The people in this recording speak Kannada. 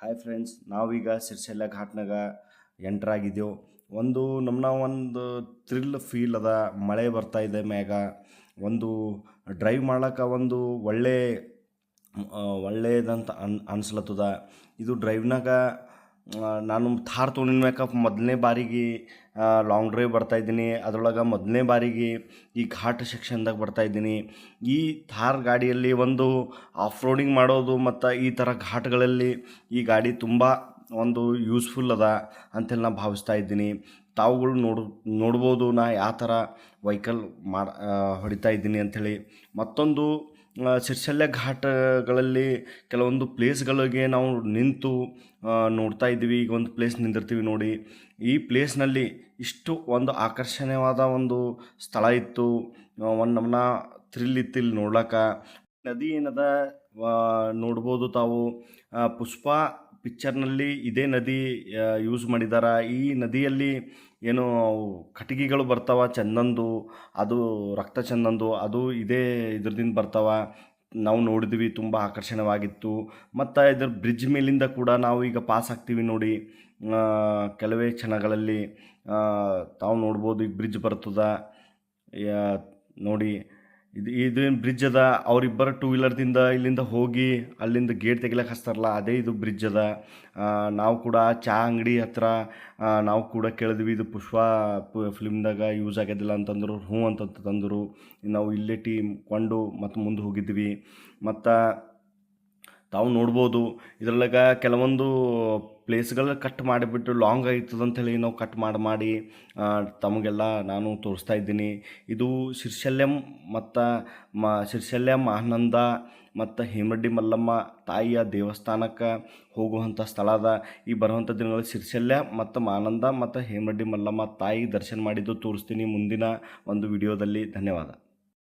ಹಾಯ್ ಫ್ರೆಂಡ್ಸ್ ನಾವೀಗ ಸಿರ್ಸೆಲ್ಲ ಘಾಟ್ನಾಗ ಎಂಟ್ರಾಗಿದ್ದೆವು ಒಂದು ನಮ್ಮನ್ನ ಒಂದು ಥ್ರಿಲ್ ಫೀಲ್ ಅದ, ಮಳೆ ಬರ್ತಾ ಇದೆ ಮ್ಯಾಗ. ಒಂದು ಡ್ರೈವ್ ಮಾಡ್ಲಿಕ್ಕೆ ಒಂದು ಒಳ್ಳೆ ಒಳ್ಳೆಯದಂತ ಅನ್, ಅನ್ಸ್ಲತ್ತದ. ಇದು ಡ್ರೈವ್ನಾಗ ನಾನು ಥಾರ್ ತೊಗೊಂಡಿನ ಮ್ಯಾಕ ಮೊದಲನೇ ಬಾರಿಗೆ ಲಾಂಗ್ ಡ್ರೈವ್ ಬರ್ತಾಯಿದ್ದೀನಿ ಅದ್ರೊಳಗೆ ಮೊದಲನೇ ಬಾರಿಗೆ ಈ ಘಾಟ್ ಸೆಕ್ಷನ್ದಾಗ ಬರ್ತಾಯಿದ್ದೀನಿ ಈ ಥಾರ್ ಗಾಡಿಯಲ್ಲಿ ಒಂದು ಆಫ್ ರೋಡಿಂಗ್ ಮಾಡೋದು ಮತ್ತು ಈ ಥರ ಘಾಟ್ಗಳಲ್ಲಿ ಈ ಗಾಡಿ ತುಂಬ ಒಂದು ಯೂಸ್ಫುಲ್ ಅದ ಅಂತೇಳಿ ನಾನು ಭಾವಿಸ್ತಾ ಇದ್ದೀನಿ. ತಾವುಗಳು ನೋಡ್, ನೋಡ್ಬೋದು ನಾ ಯಾವ ಥರ ವೆಹಿಕಲ್ ಮಾಡ ಹೊಡಿತಾ ಇದ್ದೀನಿ ಅಂಥೇಳಿ. ಮತ್ತೊಂದು ಆ, ಸಿರ್ಸಲ್ಯ ಘಾಟ್ಗಳಲ್ಲಿ ಕೆಲವೊಂದು ಪ್ಲೇಸ್ಗಳಿಗೆ ನಾವು ನಿಂತು ನೋಡ್ತಾ ಇದ್ದೀವಿ. ಈಗ ಒಂದು ಪ್ಲೇಸ್ ನಿಂದಿರ್ತೀವಿ ನೋಡಿ. ಈ ಪ್ಲೇಸ್ನಲ್ಲಿ ಇಷ್ಟು ಒಂದು ಆಕರ್ಷಣೀಯವಾದ ಒಂದು ಸ್ಥಳ ಇತ್ತು. ಒಂದು ನಮ್ಮನ್ನ ಥ್ರಿಲ್ ಇತ್ತು ಇಲ್ಲಿ ನೋಡ್ಲಾಕ ನದಿ ಏನದ ನೋಡ್ಬೋದು ತಾವು. ಪುಷ್ಪ ಪಿಕ್ಚರ್ನಲ್ಲಿ ಇದೇ ನದಿ ಯೂಸ್ ಮಾಡಿದ್ದಾರೆ ಈ ನದಿಯಲ್ಲಿ ಏನು ಕಟ್ಟಿಗೆಗಳು ಬರ್ತಾವ, ಚಂದಂದು, ಅದು ರಕ್ತ ಚಂದಂದು, ಅದು ಇದೇ ಇದ್ರದಿಂದ ಬರ್ತಾವ. ನಾವು ನೋಡಿದ್ವಿ, ತುಂಬ ಆಕರ್ಷಣವಾಗಿತ್ತು. ಮತ್ತು ಇದ್ರ ಬ್ರಿಡ್ಜ್ ಮೇಲಿಂದ ಕೂಡ ನಾವು ಈಗ ಪಾಸ್ ಆಗ್ತೀವಿ ನೋಡಿ. ಕೆಲವೇ ಕ್ಷಣಗಳಲ್ಲಿ ತಾವು ನೋಡ್ಬೋದು ಈಗ ಬ್ರಿಡ್ಜ್ ಬರ್ತದ. ನೋಡಿ. ಇದು ಇದೇನು ಬ್ರಿಡ್ಜ್ ಅದ? ಅವರಿಬ್ಬರು ಟೂ ವೀಲರ್ದಿಂದ ಇಲ್ಲಿಂದ ಹೋಗಿ ಅಲ್ಲಿಂದ ಗೇಟ್ ತೆಗಿಲಕ್ಕೆ ಹಚ್ತಾರಲ್ಲ, ಅದೇ ಇದು ಬ್ರಿಡ್ಜ್ ಅದ. ನಾವು ಕೂಡ ಚಹಾ ಅಂಗಡಿ ಹತ್ರ ನಾವು ಕೂಡ ಕೇಳಿದ್ವಿ ಇದು ಪುಷ್ಪ ಫಿಲ್ಮ್ದಾಗ ಯೂಸ್ ಆಗ್ಯದಿಲ್ಲ ಅಂತಂದ್ರು, ಹ್ಞೂ ಅಂತ ತಂದರು. ನಾವು ಇಲ್ಲೇ ಟೀ ಕೊಂಡು ಮತ್ತು ಮುಂದೆ ಹೋಗಿದ್ವಿ. ಮತ್ತು ತಾವು ನೋಡ್ಬೋದು. ಇದ್ರೊಳಗ ಕೆಲವೊಂದು ಪ್ಲೇಸ್ಗಳು ಕಟ್ ಮಾಡಿಬಿಟ್ಟು ಲಾಂಗ್ ಆಯ್ತದ ಅಂಥೇಳಿ ನಾವು ಕಟ್ ಮಾಡಿ ಮಾಡಿ ತಮಗೆಲ್ಲ ನಾನು ತೋರಿಸ್ತಾ ಇದ್ದೀನಿ. ಇದು ಶಿರ್ಷಲ್ಯಂ ಮತ್ತು ಮ, ಶಿರ್ಷಲ್ಯಂ ಆನಂದ ಮತ್ತು ಹೇಮಡ್ಡಿ ಮಲ್ಲಮ್ಮ ತಾಯಿಯ ದೇವಸ್ಥಾನಕ್ಕೆ ಹೋಗುವಂಥ ಸ್ಥಳ ಅದ. ಈ ಬರುವಂಥ ದಿನಗಳಲ್ಲಿ ಶಿರ್ಷಲ್ಯ ಮತ್ತು ಮಾನಂದ ಮತ್ತು ಹೇಮಡ್ಡಿ ಮಲ್ಲಮ್ಮ ತಾಯಿ ದರ್ಶನ ಮಾಡಿದ್ದು ತೋರಿಸ್ತೀನಿ ಮುಂದಿನ ಒಂದು ವಿಡಿಯೋದಲ್ಲಿ. ಧನ್ಯವಾದ.